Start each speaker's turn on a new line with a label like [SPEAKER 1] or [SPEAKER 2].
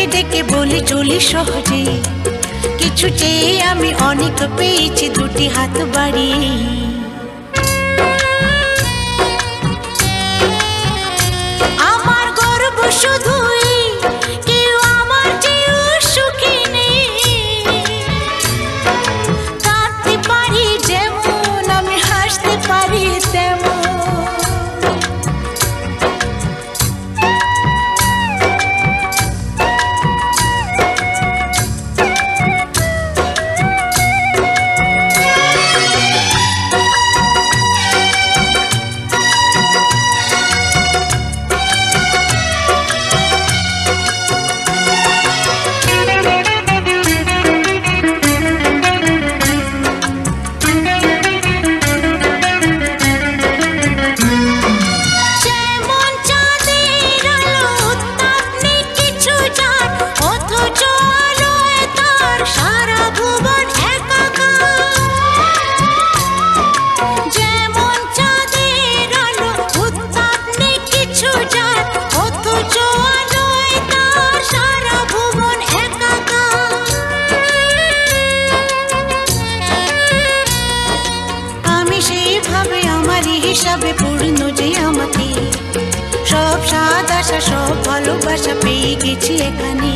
[SPEAKER 1] ডেকে ডেকে বলি চলি সহজে কিছু চেয়ে আমি অনেক পেয়েছি দুটি হাত বাড়িয়ে। ఆకాశ
[SPEAKER 2] పైకి
[SPEAKER 1] చీకని